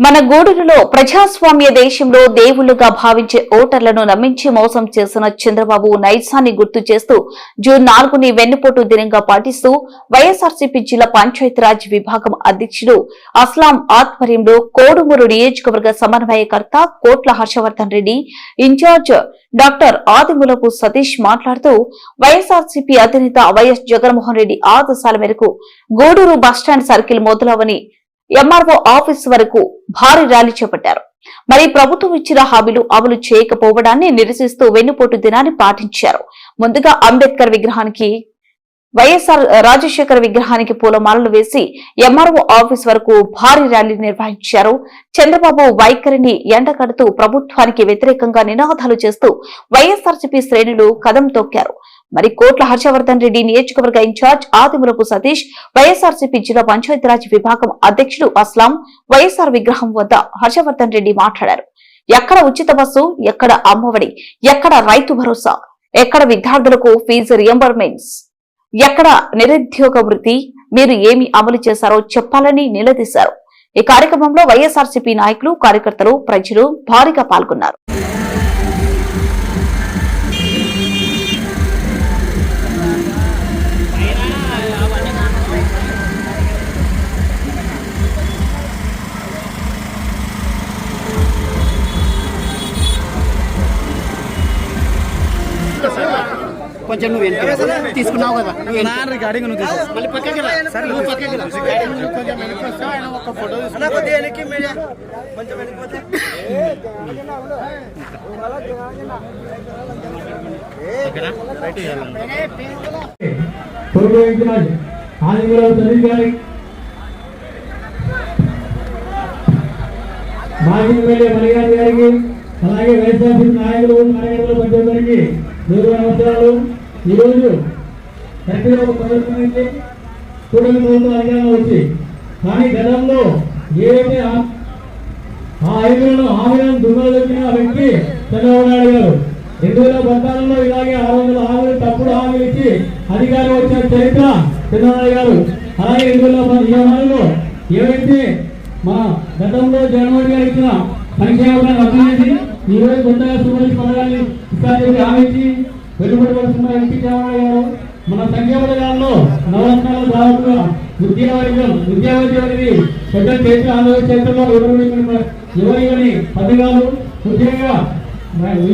మన గూడూరులో ప్రజాస్వామ్య దేశంలో దేవుళ్ళుగా భావించే ఓటర్లను నమ్మించి మోసం చేసిన చంద్రబాబు నైజాన్ని గుర్తు చేస్తూ జూన్ నాలుగుని వెన్నుపోటు దినంగా పాటిస్తూ వైఎస్ఆర్సీపీ జిల్లా పంచాయతీరాజ్ విభాగం అధ్యక్షుడు అస్లాం ఆధ్వర్యంలో కోడుమూరు నియోజకవర్గ సమన్వయకర్త Kotla Harshavardhan Reddy in charge doctor Adimulapu Satish మాట్లాడుతూ వైఎస్ఆర్సీపీ అధినేత వైఎస్ జగన్మోహన్ రెడ్డి ఆదేశాల మేరకు గూడూరు బస్టాండ్ సర్కిల్ మొదలవని ఎంఆర్ఓ ఆఫీస్ వరకు భారీ ర్యాలీ చేపట్టారు. మరి ప్రభుత్వం ఇచ్చిన హామీలు అమలు చేయకపోవడాన్ని నిరసిస్తూ వెన్నుపోటు దినాన్ని పాటించారు. ముందుగా అంబేద్కర్ విగ్రహానికి వైఎస్ఆర్ రాజశేఖర విగ్రహానికి పూలమాలలు వేసి ఎంఆర్ఓ ఆఫీస్ వరకు భారీ ర్యాలీ నిర్వహించారు. చంద్రబాబు వైఖరిని ఎండకడుతూ ప్రభుత్వానికి వ్యతిరేకంగా నినాదాలు చేస్తూ వైఎస్ఆర్సీపీ శ్రేణులు కదం తొక్కారు. మరి కోట్ల హర్షవర్ధన్ రెడ్డి నియోజకవర్గ ఇన్ఛార్జ్ ఆదిమూలపు సతీష్ వైఎస్ఆర్సీపీ జిల్లా పంచాయతీరాజ్ విభాగం అధ్యక్షుడు అస్లాం వైఎస్ఆర్ విగ్రహం వద్ద హర్షవర్ధన్ రెడ్డి మాట్లాడారు. ఎక్కడ ఉచిత బస్సు ఎక్కడ అమ్మఒడి ఎక్కడ రైతు భరోసా ఎక్కడ విద్యార్థులకు ఫీజు రియంబర్మెంట్స్ ఎక్కడ నిరుద్యోగ వృత్తి మీరు ఏమి అమలు చేశారో చెప్పాలని నిలదీశారు. ఈ కార్యక్రమంలో వైఎస్ఆర్సీపీ నాయకులు కార్యకర్తలు ప్రజలు భారీగా పాల్గొన్నారు. కొంచెం నువ్వు వెనక తీసుకున్నావు కదా రికార్డింగ్ నువ్వు తీసుకో. మళ్ళీ పక్కకి రా. సరే నువ్వు పక్కకి రా. కొంచెం వెనక్కి ఆయన ఒక ఫోటో కొద్దిగా వెనక్కి. కొంచెం గారి మాజీ ఎమ్మెల్యే మణిగారి గారికి అలాగే వైఎస్ఆర్సీ నాయకులు కార్యకర్తలు ప్రతి ఒక్కరికి నూరు నమస్కారాలు. ఈరోజు ప్రతి ఒక్క ప్రభుత్వానికి అయితే ప్రభుత్వం అధికారంలో వచ్చి కానీ గతంలో ఏదైతే ఆ- ఆ హామీలను హామీలను వ్యక్తి చంద్రబాబు నాయుడు గారు రెండు వేల పద్నాలుగులో ఇలాగే ఆరు వందల హామీలు తప్పుడు హామీలు ఇచ్చి అధికారం వచ్చిన చరిత్ర చంద్రబాబు గారు అలాగే రెండు వేల పదిహేనులో ఏవైతే మన గతంలో జగన్మోహన్ గారు ఇచ్చిన సంక్షేమ పథకాలు రద్దు చేసి ఈ కొత్తగా సూపర్ పథకాన్ని ఇస్తారని చెప్పి హామీ ఇచ్చి వెలుబడి ఎంపీ చంద్రబాబు గారు మన సంక్షేమ పథకాల్లో నవరత్నాలు దాదాపుగా విద్యా వర్గం పెద్ద చేతి ఆంధ్రప్రదేశ్ చేతుల్లో ఎవరు ఎవరి పథకాలు ముఖ్యంగా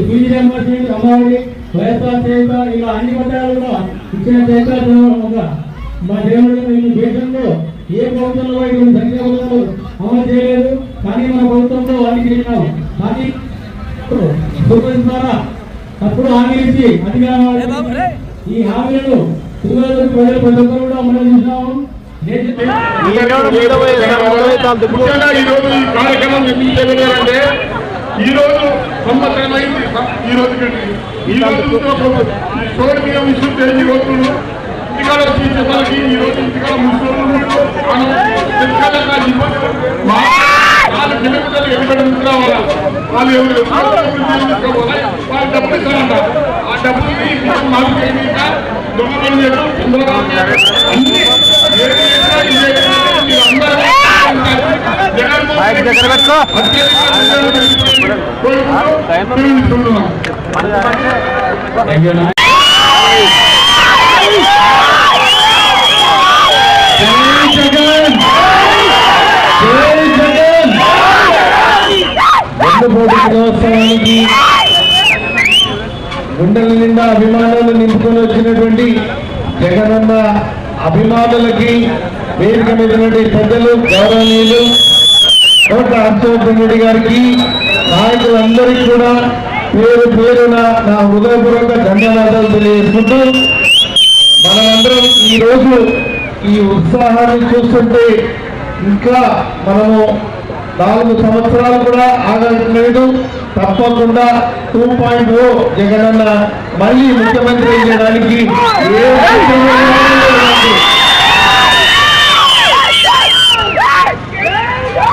ఫీజు రియంబర్స్మెంట్ అమ్మఒడి వైఎస్ఆర్ చేత ఇలా అన్ని పథకాలు కూడా ఇచ్చిన చరిత్ర మా దేవుడు ఈ దేశంలో ఏ ప్రభుత్వంలో ఇటువంటి సంక్షేమ అమలు చేయలేదు. కానీ మన ప్రభుత్వంలో అన్ని చేసినాం. కానీ ద్వారా తప్పుడు హామీలు ఇచ్చి అధికారం ఈ హామీలను తిరుమల ప్రజలు ప్రతి ఒక్కరు కూడా అమలు చేసినాము ముఖ్యంగా ఈ రోజు ఈ కార్యక్రమం ఎందుకు చేయగలిగారంటే ఈ రోజు సంవత్సరం అయింది ఈ రోజు ఈ విసుకుంటే ఈ రోజు ఇంటికాడ వచ్చి వాళ్ళకి ఈ రోజు ఇంటికాడ నాలుగు కిలోమీటర్లు ఎక్కడ తీసుకురావాలా వాళ్ళు ఎవరు వాళ్ళు డబ్బులు ఇస్తారంట ఆ మాకు చేయడం చంద్రబాబు అన్ని జగన్మోహన్ వెన్నుపోటు దినోత్సవానికి గుండెల నిండా అభిమానాలు నింపుకొని వచ్చినటువంటి జగనన్న అభిమానులకి వేదిక మీద పెద్దలు గౌరవనీయులు కోట హర్షవర్ధన్ రెడ్డి గారికి నాయకులందరికీ కూడా పేరు పేరున నా హృదయపూర్వక ధన్యవాదాలు తెలియజేసుకుంటూ మనమందరం ఈ రోజు ఈ ఉత్సాహాన్ని చూస్తుంటే ఇంకా మనము నాలుగు సంవత్సరాలు కూడా ఆగలేదు తప్పకుండా టూ పాయింట్ ఓ జగనన్న మళ్ళీ ముఖ్యమంత్రి చేయడానికి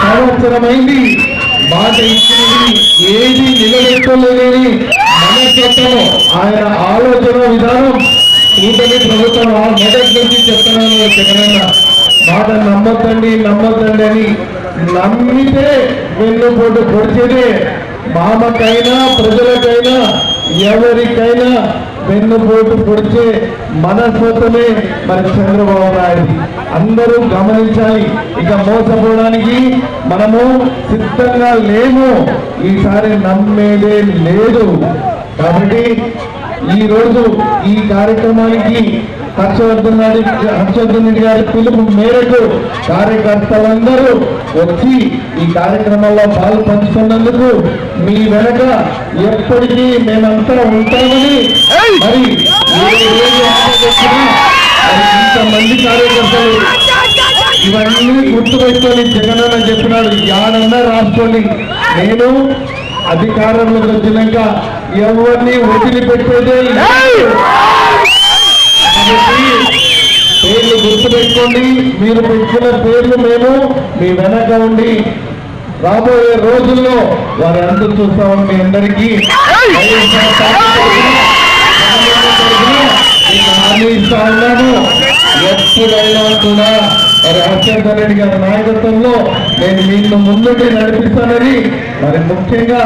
సంవత్సరమైంది మాట ఇచ్చినది ఏది నిలబెట్టలేని మనస్తత్వము. ఆయన ఆలోచన విధానం కూటమి ప్రభుత్వం మొదటి నుంచి చెప్తున్నాను జగనన్న. మాట నమ్మకండి నమ్మకండి అని నమ్మితే వెన్నుపోటు పొడిచేదే. మామకైనా ప్రజలకైనా ఎవరికైనా వెన్నుపోటు పొడిచే మనస్తత్వమే మరి చంద్రబాబు నాయుడు. అందరూ గమనించాలి. ఇక మోసపోవడానికి మనము సిద్ధంగా లేము. ఈసారి నమ్మేదే లేదు. కాబట్టి ఈరోజు ఈ కార్యక్రమానికి హర్షవర్ధన్ రెడ్డి హర్షవర్ధన్ రెడ్డి గారి పిలుపు మేరకు కార్యకర్తలందరూ వచ్చి ఈ కార్యక్రమంలో పాలు పంచుకున్నందుకు మీ వెనక ఎప్పటికీ మేమంతా ఉంటామని మరి ఇంతమంది కార్యకర్తలు ఇవన్నీ గుర్తుపెట్టుకొని జగనన్న చెప్పినాడు యాడన్నా రాసుకోండి. నేను అధికారంలోకి వచ్చినాక ఎవరిని వదిలిపెట్టేదే పేర్లు గుర్తుపెట్టుకోండి. మీరు పెట్టుకున్న పేర్లు మేము మీ వెనక ఉండి రాబోయే రోజుల్లో వారి అంత చూస్తామని మీ అందరికీ హామీ ఇస్తా ఉన్నాను ఎప్పుడైనా కూడా మరి హర్షవర్ధన్ రెడ్డి గారి నాయకత్వంలో నేను మీకు ముందుండి నడిపిస్తానని మరి ముఖ్యంగా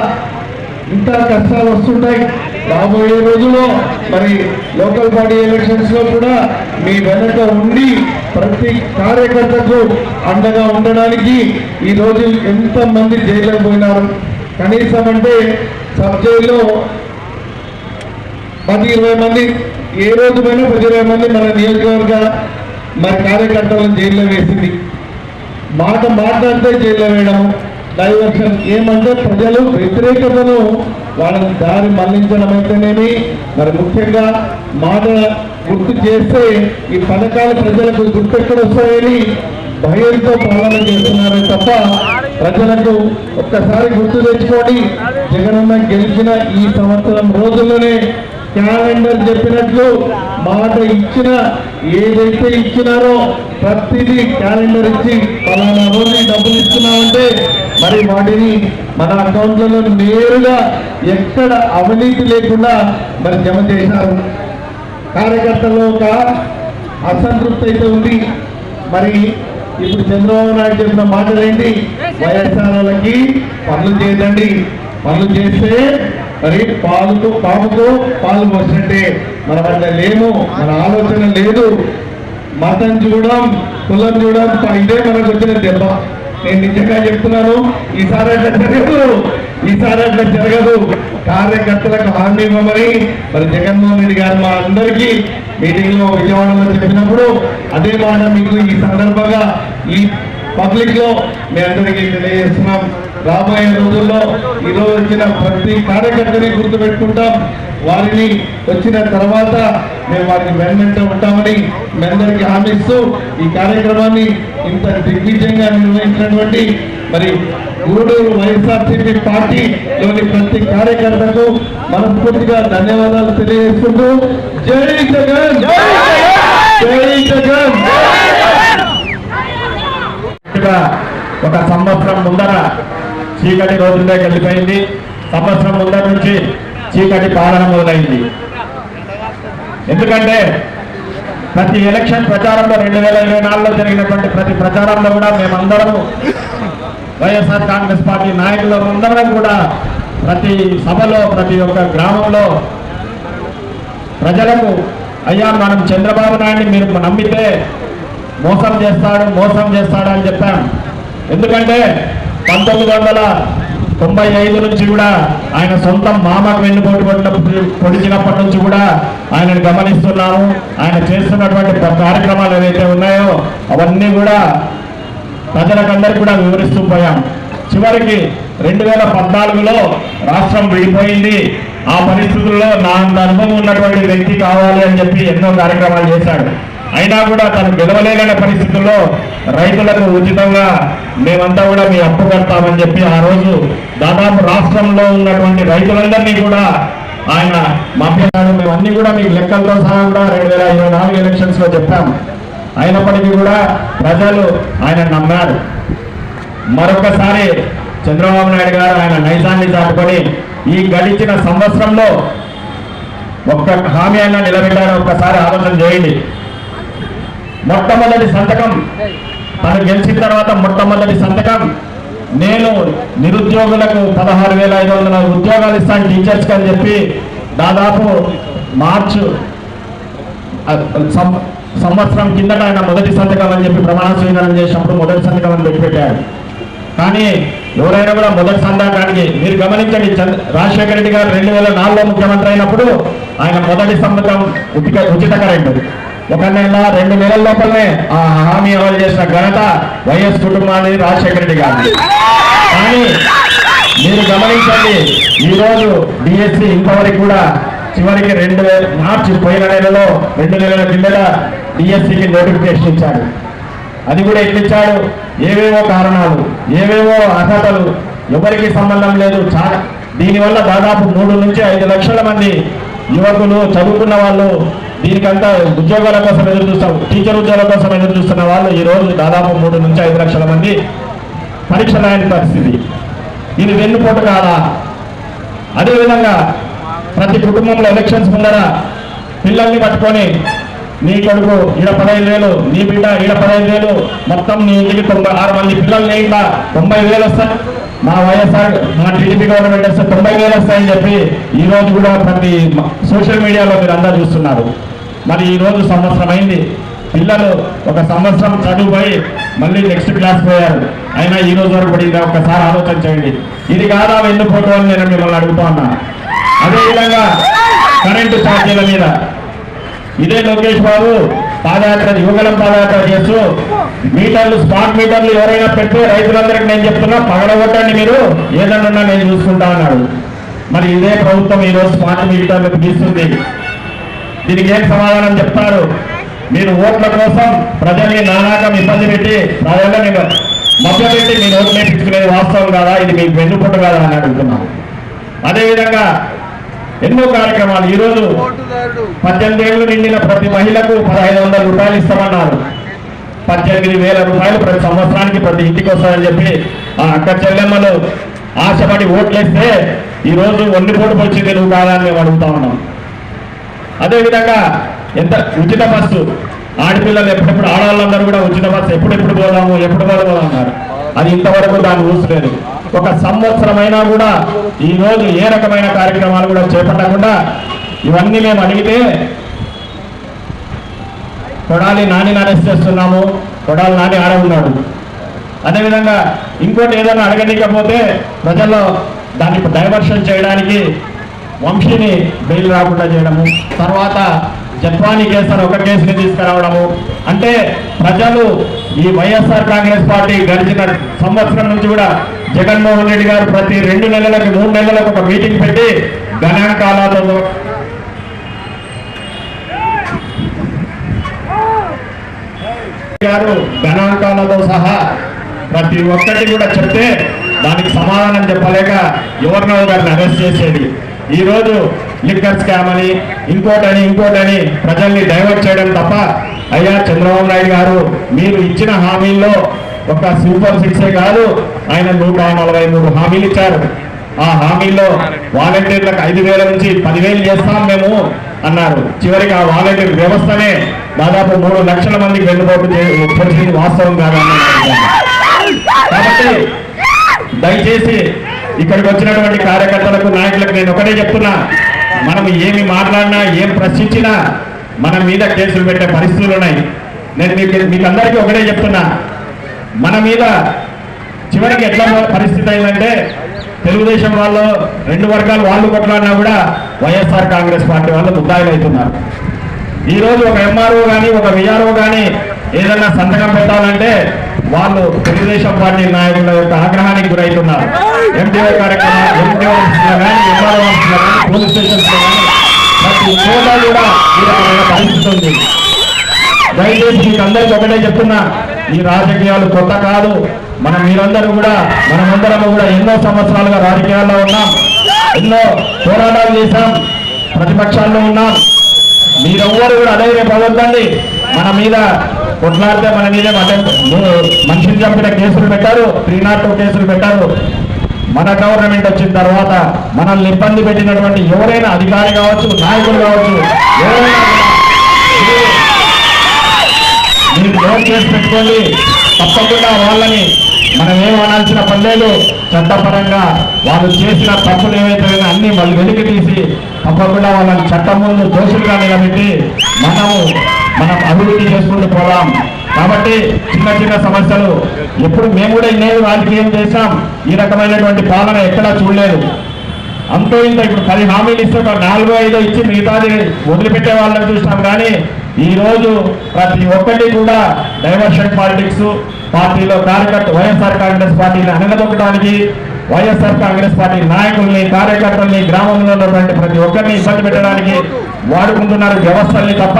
ఇంకా కష్టాలు వస్తుంటాయి. రాబోయే రోజుల్లో మరి లోకల్ బాడీ ఎలక్షన్స్లో కూడా మీ వెనక ఉండి ప్రతి కార్యకర్తకు అండగా ఉండడానికి ఈ రోజు ఎంత మంది జైలుకు పోయినారు? కనీసం అంటే సబ్ జైల్లో పది ఇరవై మంది ఏ రోజు పోయినా పది ఇరవై మంది మన నియోజకవర్గ మరి కార్యకర్తలను జైల్లో వేసింది. మాట మాట్లాడితే జైల్లో వేయడం డైవర్షన్ ఏమంటే ప్రజలు వ్యతిరేకతను వాళ్ళకి దారి మళ్ళించడం అయితేనేమి? మరి ముఖ్యంగా మాట గుర్తు చేస్తే ఈ పథకాలు ప్రజలకు గుర్తెక్కడ వస్తాయని భయంతో పాలన చేస్తున్నారే తప్ప ప్రజలకు ఒక్కసారి గుర్తు తెచ్చుకోండి. జగనన్న గెలిచిన ఈ సంవత్సరం రోజుల్లోనే క్యాలెండర్ చెప్పినట్లు మాట ఇచ్చిన ఏదైతే ఇచ్చినారో ప్రతిదీ క్యాలెండర్ ఇచ్చి పలానా రోజు డబ్బులు ఇస్తున్నామంటే మరి వాటిని మన అకౌంట్లలో నేరుగా ఎక్కడ అవినీతి లేకుండా మరి జమ చేశారు. కార్యకర్తల్లో ఒక అసంతృప్తి అయితే ఉంది. మరి ఇప్పుడు చంద్రబాబు నాయుడు చెప్పిన మాటలేంటి? వైఎస్ఆర్ వాళ్ళకి పనులు చేయదండి. పనులు చేస్తే మరి పాలుకు పాముకు పాలు పోసినట్టే మన వద్ద లేము మన ఆలోచన లేదు. మతం చూడడం కులం చూడడం ఇదే మనకు వచ్చిన దెబ్బ. నేను నిజంగా చెప్తున్నాను ఈసారి అట్లా జరగదు. ఈసారి అట్లా జరగదు. కార్యకర్తలకు హామీ ఇవ్వమని మరి జగన్మోహన్ రెడ్డి గారు మా అందరికీ మీటింగ్లో విజయవాడలో చెప్పినప్పుడు అదే మాట మీకు ఈ సందర్భంగా ఈ పబ్లిక్లో మీ అందరికీ తెలియజేస్తున్నాం. రాబోయే రోజుల్లో ఈరోజు వచ్చిన ప్రతి కార్యకర్తని గుర్తుపెట్టుకుంటాం. వారిని వచ్చిన తర్వాత మేము వారికి వెన్నంటే ఉంటామని మీ అందరికీ హామీ ఈ కార్యక్రమాన్ని ఇంత దిగ్విజయంగా నిర్వహించినటువంటి మరి గూడూరు వైఎస్ఆర్సీపీ పార్టీలోని ప్రతి కార్యకర్తకు మనస్ఫూర్తిగా ధన్యవాదాలు తెలియజేసుకుంటూ జై జగన్! జై జగన్! ఒక సంవత్సరం ముందర చీకటి రోజుల్లో వెళ్ళిపోయింది సంవత్సరం ముందర నుంచి చీకటి పాలన మొదలైంది. ఎందుకంటే ప్రతి ఎలక్షన్ ప్రచారంలో రెండు వేల ఇరవై నాలుగులో జరిగినటువంటి ప్రతి ప్రచారంలో కూడా మేమందరము వైఎస్ఆర్ కాంగ్రెస్ పార్టీ నాయకులు అందరం కూడా ప్రతి సభలో ప్రతి ఒక్క గ్రామంలో ప్రజలకు అయ్యా మనం చంద్రబాబు నాయుడిని మీరు నమ్మితే మోసం చేస్తాడు మోసం చేస్తాడు అని చెప్పాం. ఎందుకంటే పంతొమ్మిది వందల తొంభై ఐదు నుంచి కూడా ఆయన సొంత మామకు వెన్నుపోటు పడినప్పుడు పొడిచినప్పటి నుంచి కూడా ఆయనను గమనిస్తున్నాము. ఆయన చేస్తున్నటువంటి కార్యక్రమాలు ఏవైతే ఉన్నాయో అవన్నీ కూడా ప్రజలకందరికీ కూడా వివరిస్తూ పోయాం. చివరికి రెండు వేల పద్నాలుగులో రాష్ట్రం విడిపోయింది. ఆ పరిస్థితుల్లో నా అనుభవం ఉన్నటువంటి వ్యక్తి కావాలి అని చెప్పి ఎన్నో కార్యక్రమాలు చేశాడు. అయినా కూడా తను గెలవలేని పరిస్థితుల్లో రైతులకు ఉచితంగా మేమంతా కూడా మీ అప్పు కడతామని చెప్పి ఆ రోజు దాదాపు రాష్ట్రంలో ఉన్నటువంటి రైతులందరినీ కూడా ఆయన మాట్లాడారు మేము అన్ని కూడా మీకు లెక్కలతో సహా కూడా రెండు వేల ఇరవై నాలుగు ఎలక్షన్స్లో చెప్పాము. అయినప్పటికీ కూడా ప్రజలు ఆయన నమ్మారు. మరొకసారి చంద్రబాబు నాయుడు గారు ఆయన నైజాన్ని దాటుకొని ఈ గడిచిన సంవత్సరంలో ఒక్క హామీ అయినా నిలబెట్టారని ఒక్కసారి ఆలోచన చేయండి. మొట్టమొదటి సంతకం తను గెలిచిన తర్వాత మొట్టమొదటి సంతకం నేను నిరుద్యోగులకు పదహారు వేల ఐదు వందల ఉద్యోగాలు ఇస్తాను టీచర్స్కి అని చెప్పి దాదాపు మార్చు సం- సంవత్సరం కిందట ఆయన మొదటి సంతకం అని చెప్పి ప్రమాణ స్వీకారం చేసినప్పుడు మొదటి సంతకం అని పెట్టి పెట్టాడు కానీ ఎవరైనా కూడా మొదటి సంతకానికి మీరు గమనించండి చంద్ర రాజశేఖర రెడ్డి గారు రెండు వేల నాలుగులో ముఖ్యమంత్రి అయినప్పుడు ఆయన మొదటి సంతకం ఉచిత ఉచిత కరెంటు ఒక నెల రెండు నెలల లోపలనే ఆ హామీ అమలు చేసిన ఘనత వైఎస్ కుటుంబాన్ని రాజశేఖర రెడ్డి గారు కానీ మీరు గమనించండి ఈరోజు డిఎస్సి ఇంతవరకు కూడా చివరికి రెండు వేల మార్చి పోయిన నెలలో రెండు నెలల కిందట డిఎస్సికి నోటిఫికేషన్ ఇచ్చాడు అది కూడా ఎక్కించాడు ఏవేవో కారణాలు ఏవేవో అర్హతలు ఎవరికి సంబంధం లేదు. చాలా దీనివల్ల దాదాపు మూడు నుంచి ఐదు లక్షల మంది యువకులు చదువుకున్న వాళ్ళు దీనికంతా ఉద్యోగాల కోసం ఎదురు చూస్తాం. టీచర్ ఉద్యోగాల కోసం ఎదురు చూస్తున్న వాళ్ళు ఈ రోజు దాదాపు మూడు నుంచి ఐదు లక్షల మంది పరీక్ష రాయని పరిస్థితి. ఇది వెన్నుపోటు కాదా? అదేవిధంగా ప్రతి కుటుంబంలో ఎలక్షన్స్ ముందర పిల్లల్ని పట్టుకొని నీ కొడుకు ఈడ పదహైదు వేలు నీ బిడ్డ ఈడ పదహైదు వేలు మొత్తం నీ ఇంటికి తొంభై ఆరు మంది పిల్లల్ని ఇంకా తొంభై వేలు వస్తాయి. మా వైఎస్ఆర్ మా టీడీపీ గవర్నమెంట్ వస్తే తొంభై వేలు వస్తాయని చెప్పి ఈ రోజు కూడా ప్రతి సోషల్ మీడియాలో మీరు అందరూ చూస్తున్నారు. మరి ఈ రోజు సంవత్సరం అయింది. పిల్లలు ఒక సంవత్సరం చదువుపోయి మళ్ళీ నెక్స్ట్ క్లాస్ పోయారు. అయినా ఈ రోజు వరకు పడిందా ఒకసారి ఆలోచన చేయండి. ఇది కాదా వెన్నుపోటు అని నేను మిమ్మల్ని అడుగుతా ఉన్నా. అదేవిధంగా కరెంటు ఛార్జీల మీద. ఇదే లోకేష్ బాబు పాదయాత్ర యువగలం పాదయాత్ర చేస్తూ మీటర్లు స్మార్ట్ మీటర్లు ఎవరైనా పెడితే రైతులందరికీ నేను చెప్తున్నా పగడగొట్టండి మీరు. ఏదన్నా నేను చూసుకుంటా అన్నాడు. మరి ఇదే ప్రభుత్వం ఈరోజు స్మార్ట్ మీటర్లకు తీస్తుంది దీనికి ఏం సమాధానం చెప్తారు? మీరు ఓట్ల కోసం ప్రజల్ని నానాకం ఇబ్బంది పెట్టి ప్రజల్ని మభ్యపెట్టి మీరు ఓట్లు నేర్పించుకునేది వాస్తవం కాదా? ఇది మీకు వెన్నుపొట్టు కాదా అని అడుగుతున్నాం. అదేవిధంగా ఎన్నో కార్యక్రమాలు. ఈరోజు పద్దెనిమిది ఏళ్ళు నిండిన ప్రతి మహిళకు పదహైదు వందల రూపాయలు ఇస్తామన్నారు. పద్దెనిమిది వేల రూపాయలు ప్రతి సంవత్సరానికి ప్రతి ఇంటికి వస్తాయని చెప్పి ఆ అక్క చెల్లెమ్మలు ఆశపడి ఓట్లేస్తే ఈ రోజు ఒండిపోటు వచ్చింది నువ్వు కాదని మేము అడుగుతా ఉన్నాం. అదేవిధంగా ఎంత ఉచిత బస్సు ఆడపిల్లలు ఎప్పుడెప్పుడు ఆడవాళ్ళందరూ కూడా ఉచిత బస్సు ఎప్పుడెప్పుడు పోదాము ఎప్పుడు పోదాము అన్నారు. అది ఇంతవరకు దాన్ని ఊసలేదు ఒక సంవత్సరమైనా కూడా ఈ రోజు ఏ రకమైన కార్యక్రమాలు కూడా చేపట్టకుండా ఇవన్నీ మేము అడిగితే కొడాలి నాని అరెస్ట్ చేస్తున్నాము కొడాలి నాని ఆడ ఉన్నాడు. అదేవిధంగా ఇంకోటి ఏదైనా అడగనీకపోతే ప్రజల్లో దాన్ని డైవర్షన్ చేయడానికి వంశీని బెయిల్ రాకుండా చేయడము తర్వాత జత్వానీ కేసు అని ఒక కేసుని తీసుకురావడము. అంటే ప్రజలు ఈ వైఎస్ఆర్ కాంగ్రెస్ పార్టీ గడిచిన సంవత్సరం నుంచి కూడా జగన్మోహన్ రెడ్డి గారు ప్రతి రెండు నెలలకు మూడు నెలలకు ఒక మీటింగ్ పెట్టి గణాంకాలతో గారు గణాంకాలతో సహా ప్రతి ఒక్కటి కూడా చెప్తే దానికి సమాధానం చెప్పలేక యువర్నవ్ గారిని అరెస్ట్ చేసేది. ఈ రోజు లిక్కర్ స్కామ్ అని ఇంకోటని ఇంకోటని ప్రజల్ని డైవర్ట్ చేయడం తప్ప అయ్యా చంద్రబాబు నాయుడు గారు మీరు ఇచ్చిన హామీల్లో ఒక సూపర్ సిక్సే కాదు ఆయన నూట నలభై మూడు హామీలు ఇచ్చారు. ఆ హామీల్లో వాలంటీర్లకు ఐదు వేల నుంచి పదివేలు చేస్తాం మేము అన్నారు. చివరికి ఆ వాలంటీర్ వ్యవస్థనే దాదాపు మూడు లక్షల మందికి వెన్నుపోటు చే- పరిస్థితి వాస్తవం కాదని కాబట్టి దయచేసి ఇక్కడికి వచ్చినటువంటి కార్యకర్తలకు నాయకులకు నేను ఒకటే చెప్తున్నా. మనం ఏమి మాట్లాడినా ఏం ప్రశ్నించినా మన మీద కేసులు పెట్టే పరిస్థితులు ఉన్నాయి. నేను మీకు మీకు అందరికీ ఒకటే చెప్తున్నా. మన మీద చివరికి ఎట్లా పరిస్థితి అయిందంటే తెలుగుదేశం వాళ్ళు రెండు వర్గాలు వాళ్ళు కొట్లాడినా కూడా వైఎస్ఆర్ కాంగ్రెస్ పార్టీ వాళ్ళు ముద్దాయిలు అవుతున్నారు ఈ రోజు ఒక ఎంఆర్ఓ కానీ ఒక విఆర్ఓ కానీ ఏదైనా సంతకం పెట్టాలంటే వాళ్ళు తెలుగుదేశం పార్టీ నాయకుల యొక్క ఆగ్రహానికి గురవుతున్నారు ఎండిఓ కార్యక్రమాలు ఎండిఓ కానీ ఎంఆర్ఓ కానీ పోలీస్ స్టేషన్స్ కానీ ప్రతి చోట కూడా ఈ రకమైన పరిస్థితి ఉంది. దయచేసి మీకు అందరికీ ఒకటే చెప్తున్నా ఈ రాజకీయాలు కొత్త కాదు. మనం మీరందరూ కూడా మనమందరం కూడా ఎన్నో సంవత్సరాలుగా రాజకీయాల్లో ఉన్నాం. ఎన్నో పోరాటాలు చేశాం. ప్రతిపక్షాల్లో ఉన్నాం. మీరెవ్వరు కూడా అధైర్యపడొద్దండి. మన మీద కొట్లాడితే మన మీద మనిషిని చంపిన కేసులు పెట్టారు త్రీ నాట్ టూ కేసులు పెట్టారు. మన గవర్నమెంట్ వచ్చిన తర్వాత మనల్ని ఇబ్బంది పెట్టినటువంటి ఎవరైనా అధికారి కావచ్చు నాయకులు కావచ్చు ఎవరైనా మీరు నోట్ చేసి పెట్టుకోండి. తప్పకుండా వాళ్ళని మనం ఏం పని లేదు. చట్టపరంగా వాళ్ళు చేసిన తప్పులు ఏవైతే అన్ని వాళ్ళు వెలికి తీసి తప్పకుండా వాళ్ళని చట్టం ముందు దోషులుగా నిలబెట్టి మనము మనం అభివృద్ధి చేసుకుంటూ పోదాం. కాబట్టి చిన్న చిన్న సమస్యలు ఎప్పుడు మేము కూడా ఇన్నేళ్ళు రాజకీయం చేశాం. ఈ రకమైనటువంటి పాలన ఎక్కడా చూడలేదు. అంతో ఇంత ఇప్పుడు పది హామీలు ఇస్తే ఒక నాలుగో ఐదో ఇచ్చి మిగతాది వదిలిపెట్టే వాళ్ళని చూస్తాం కానీ ఈ రోజు ప్రతి ఒక్కటి కూడా డైవర్షన్ పాలిటిక్స్ పార్టీలో కార్యకర్త వైఎస్ఆర్ కాంగ్రెస్ పార్టీని అనగదొక్కడానికి వైఎస్ఆర్ కాంగ్రెస్ పార్టీ నాయకుల్ని కార్యకర్తల్ని గ్రామంలో ఉన్నటువంటి ప్రతి ఒక్కరిని ఇబ్బంది పెట్టడానికి వాడుకుంటున్నారు. వ్యవస్థల్ని తప్ప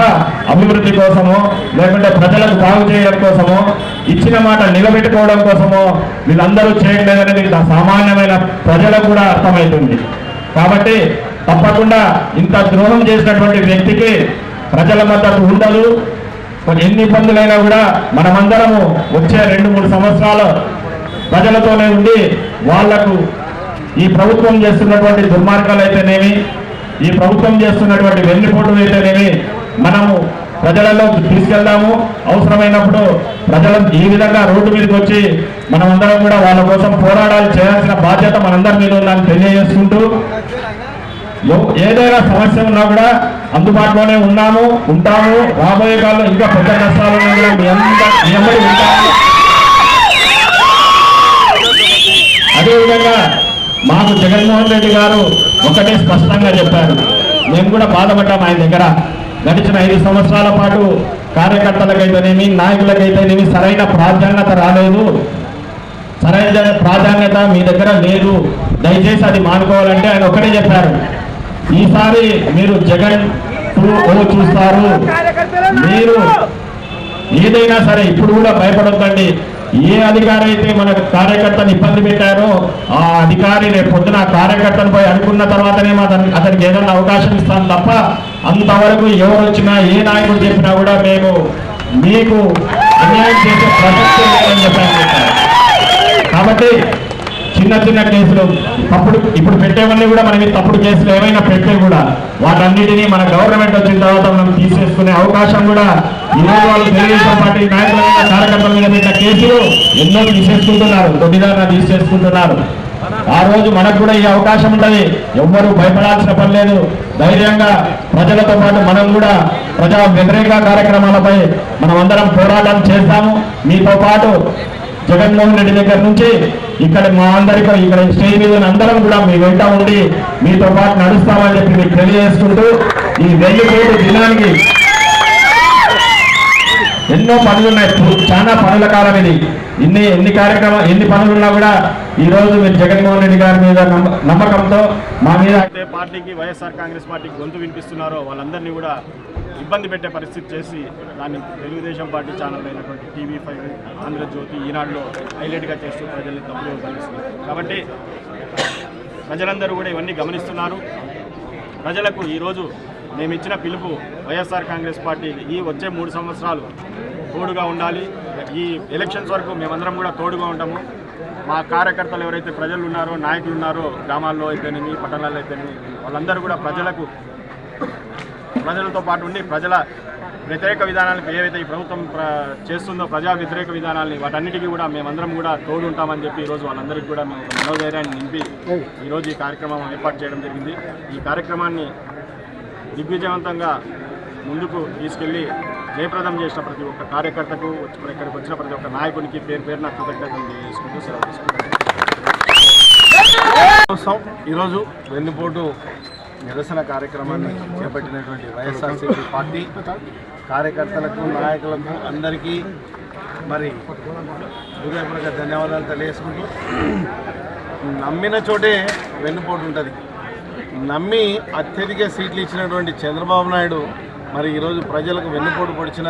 అభివృద్ధి కోసమో లేకుంటే ప్రజలకు బాగు చేయడం కోసమో ఇచ్చిన మాట నిలబెట్టుకోవడం కోసమో వీళ్ళందరూ చేయట్లేదనేది అనేది సామాన్యమైన ప్రజలకు కూడా అర్థమవుతుంది. కాబట్టి తప్పకుండా ఇంత ద్రోహం చేసినటువంటి వ్యక్తికి ప్రజల మద్దతు ఉండదు. కొన్ని ఎన్ని ఇబ్బందులైనా కూడా మనమందరము వచ్చే రెండు మూడు సంవత్సరాలు ప్రజలతోనే ఉండి వాళ్ళకు ఈ ప్రభుత్వం చేస్తున్నటువంటి దుర్మార్గాలు అయితేనేమి ఈ ప్రభుత్వం చేస్తున్నటువంటి వెన్నుపోటులు అయితేనేమి మనము ప్రజలలో తీసుకెళ్దాము. అవసరమైనప్పుడు ప్రజలు ఈ విధంగా రోడ్డు మీదకి వచ్చి మనమందరం కూడా వాళ్ళ కోసం పోరాటాలు చేయాల్సిన బాధ్యత మనందరి మీద ఉందని తెలియజేసుకుంటూ ఏదైనా సమస్య ఉన్నా కూడా అందుబాటులోనే ఉన్నాము ఉంటాము. రాబోయే కాలంలో ఇంకా పెద్ద కష్టాలు మీ అందరి ఉంటాము. అదేవిధంగా మాకు జగన్మోహన్ రెడ్డి గారు ఒకటే స్పష్టంగా చెప్పారు. మేము కూడా బాధపడ్డాము ఆయన దగ్గర. గడిచిన ఐదు సంవత్సరాల పాటు కార్యకర్తలకైతేనేమి నాయకులకైతేనేమి సరైన ప్రాధాన్యత రాలేదు. సరైన ప్రాధాన్యత మీ దగ్గర లేదు. దయచేసి అది మానుకోవాలంటే ఆయన ఒకటే చెప్పారు. ఈసారి మీరు జగన్ ఓ చూస్తారు. మీరు ఏదైనా సరే ఇప్పుడు కూడా భయపడొద్దండి. ఏ అధికారి అయితే మన కార్యకర్తను ఇబ్బంది పెట్టారో ఆ అధికారి రేపు పొద్దున కార్యకర్తను పోయి అనుకున్న తర్వాతనే అతని అతనికి ఏదైనా అవకాశం ఇస్తాం తప్ప అంతవరకు ఎవరు వచ్చినా ఏ నాయకుడు చెప్పినా కూడా మేము మీకు అన్యాయం చేసే ప్రసక్తి లేదని చెప్పాను. కాబట్టి చిన్న చిన్న కేసులు తప్పుడు ఇప్పుడు పెట్టేవన్నీ కూడా మనకి తప్పుడు కేసులు ఏమైనా పెట్టే కూడా వాటన్నిటినీ మన గవర్నమెంట్ వచ్చిన తర్వాత మనం తీసేసుకునే అవకాశం కూడా ఈ వాళ్ళు తెలుగుదేశం పార్టీ నాయకుల మీద కార్యకర్తల మీద పెట్టిన కేసులు ఎన్నో తీసేసుకుంటున్నారు దొడ్డిదారిన తీసేసుకుంటున్నారు. ఆ రోజు మనకు కూడా ఈ అవకాశం ఉంటది. ఎవ్వరూ భయపడాల్సిన పని లేదు. ధైర్యంగా ప్రజలతో పాటు మనం కూడా ప్రజా వ్యతిరేక కార్యక్రమాలపై మనం అందరం పోరాటం చేస్తాము. మీతో పాటు జగన్మోహన్ రెడ్డి దగ్గర నుంచి ఇక్కడ మా అందరికీ ఇక్కడ స్టేజ్ మీద అందరం కూడా మీ వెంట ఉండి మీతో పాటు నడుస్తామని చెప్పి మీకు తెలియజేసుకుంటూ ఈ వెయ్యి కోటి దినానికి ఎన్నో పనులు ఉన్నాయి. చాలా పనుల కాలం ఇది. ఇన్ని ఎన్ని కార్యక్రమాలు ఎన్ని పనులు ఉన్నా కూడా ఈ రోజు మీరు జగన్మోహన్ రెడ్డి గారి మీద నమ్మకంతో మా మీద అయితే పార్టీకి వైఎస్ఆర్ కాంగ్రెస్ పార్టీకి గొంతు వినిపిస్తున్నారో వాళ్ళందరినీ కూడా ఇబ్బంది పెట్టే పరిస్థితి చేసి దాన్ని తెలుగుదేశం పార్టీ ఛానల్ అయినటువంటి టీవీ ఫైవ్ ఆంధ్రజ్యోతి ఈనాడులో హైలైట్గా చేస్తూ ప్రజల్ని తప్పులు కలిగిస్తున్నారు కాబట్టి ప్రజలందరూ కూడా ఇవన్నీ గమనిస్తున్నారు. ప్రజలకు ఈరోజు మేము ఇచ్చిన పిలుపు వైఎస్ఆర్ కాంగ్రెస్ పార్టీ ఈ వచ్చే మూడు సంవత్సరాలు తోడుగా ఉండాలి. ఈ ఎలక్షన్స్ వరకు మేమందరం కూడా తోడుగా ఉంటాము. మా కార్యకర్తలు ఎవరైతే ప్రజలు ఉన్నారో నాయకులు ఉన్నారో గ్రామాల్లో అయితేనేమి పట్టణాల్లో అయితేనేమి వాళ్ళందరూ కూడా ప్రజలకు ప్రజలతో పాటు ఉండి ప్రజల వ్యతిరేక విధానాలకు ఏవైతే ఈ ప్రభుత్వం ప్ర- చేస్తుందో ప్రజా వ్యతిరేక విధానాలని వాటన్నిటికీ కూడా మేమందరం కూడా తోడుంటామని చెప్పి ఈరోజు వాళ్ళందరికీ కూడా మేము ఒక మనోధైర్యాన్ని నింపి ఈరోజు ఈ కార్యక్రమం ఏర్పాటు చేయడం జరిగింది. ఈ కార్యక్రమాన్ని దిగ్విజయవంతంగా ముందుకు తీసుకెళ్ళి జయప్రదం చేసిన ప్రతి ఒక్క కార్యకర్తకు ఇక్కడికి వచ్చిన ప్రతి ఒక్క నాయకునికి పేరు పేరున కృతజ్ఞతలు తెలియజేసుకుంటూ సెలవు తీసుకుంటాను. ఈరోజు వెన్నుపోటు నిరసన కార్యక్రమాన్ని చేపట్టినటువంటి వైఎస్ఆర్సీపీ పార్టీ కార్యకర్తలకు నాయకులకు అందరికీ మరి హృదయపూర్వక ధన్యవాదాలు తెలియజేసుకుంటూ నమ్మిన చోటే వెన్నుపోటు ఉంటుంది. నమ్మి అత్యధిక సీట్లు ఇచ్చినటువంటి చంద్రబాబు నాయుడు మరి ఈరోజు ప్రజలకు వెన్నుపోటు పొడిచిన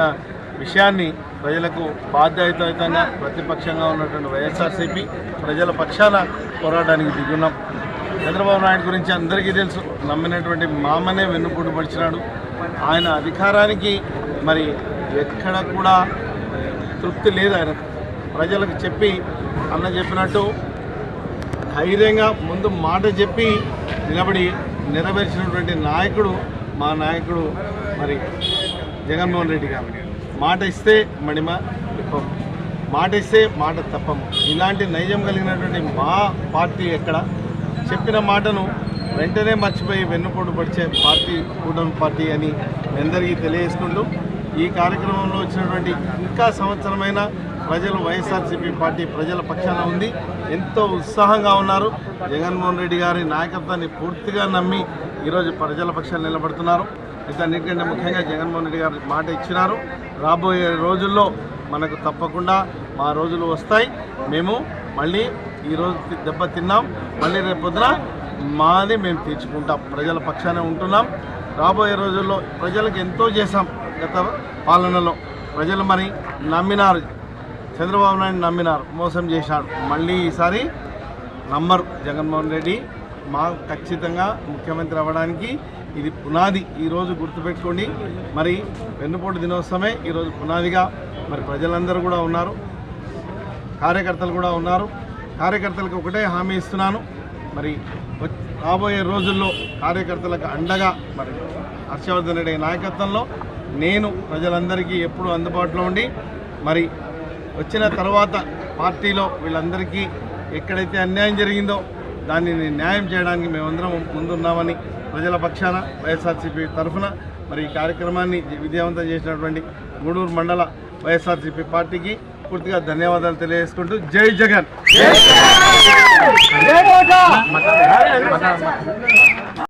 విషయాన్ని ప్రజలకు బాధ్యతాయుతంగా ప్రతిపక్షంగా ఉన్నటువంటి వైఎస్ఆర్సీపీ ప్రజల పక్షాన పోరాటానికి దిగున్నాం. చంద్రబాబు నాయుడు గురించి అందరికీ తెలుసు నమ్మినటువంటి మామనే వెన్నుపోటు పడిచినాడు. ఆయన అధికారానికి మరి ఎక్కడ కూడా తృప్తి లేదు ఆయన. ప్రజలకు చెప్పి అన్న చెప్పినట్టు ధైర్యంగా ముందు మాట చెప్పి నిలబడి నెరవేర్చినటువంటి నాయకుడు మా నాయకుడు మరి జగన్మోహన్ రెడ్డి గారు. మాట ఇస్తే మణిమ విప్పం మాట ఇస్తే మాట తప్పము. ఇలాంటి నైజం కలిగినటువంటి మా పార్టీ ఎక్కడ? చెప్పిన మాటను వెంటనే మర్చిపోయి వెన్నుపోటు పడిచే పార్టీ కూటమి పార్టీ అని అందరికీ తెలియజేసుకుంటూ ఈ కార్యక్రమంలో వచ్చినటువంటి ఇంకా సంవత్సరమైన ప్రజలు వైఎస్ఆర్సీపీ పార్టీ ప్రజల పక్షాన ఉంది. ఎంతో ఉత్సాహంగా ఉన్నారు. జగన్మోహన్ రెడ్డి గారి నాయకత్వాన్ని పూర్తిగా నమ్మి ఈరోజు ప్రజల పక్షాలు నిలబడుతున్నారు. ఇతన్నిటికంటే ముఖ్యంగా జగన్మోహన్ రెడ్డి గారు మాట ఇచ్చినారు. రాబోయే రోజుల్లో మనకు తప్పకుండా మా రోజులు వస్తాయి. మేము మళ్ళీ ఈరోజు దెబ్బ తిన్నాం. మళ్ళీ రేపు పొద్దున మాది మేము తీర్చుకుంటాం. ప్రజల పక్షానే ఉంటున్నాం. రాబోయే రోజుల్లో ప్రజలకు ఎంతో చేశాం గత పాలనలో. ప్రజలు మరి నమ్మినారు. చంద్రబాబు నాయుడు నమ్మినారు. మోసం చేశాడు. మళ్ళీ ఈసారి నమ్మరు జగన్మోహన్ రెడ్డి. మా ఖచ్చితంగా ముఖ్యమంత్రి అవ్వడానికి ఇది పునాది ఈరోజు గుర్తుపెట్టుకోండి. మరి వెన్నుపోటు దినోత్సవమే ఈరోజు పునాదిగా. మరి ప్రజలందరూ కూడా ఉన్నారు. కార్యకర్తలు కూడా ఉన్నారు. కార్యకర్తలకు ఒకటే హామీ ఇస్తున్నాను. మరి రాబోయే రోజుల్లో కార్యకర్తలకు అండగా మరి హర్షవర్ధన్ రెడ్డి నాయకత్వంలో నేను ప్రజలందరికీ ఎప్పుడు అందుబాటులో ఉండి మరి వచ్చిన తర్వాత పార్టీలో వీళ్ళందరికీ ఎక్కడైతే అన్యాయం జరిగిందో దాన్ని న్యాయం చేయడానికి మేమందరం ముందున్నామని ప్రజల పక్షాన వైఎస్ఆర్సీపీ తరఫున మరి ఈ కార్యక్రమాన్ని విజయవంతం చేసినటువంటి గూడూరు మండల వైఎస్ఆర్సీపీ పార్టీకి పూర్తిగా ధన్యవాదాలు తెలియజేసుకుంటూ జై జగన్.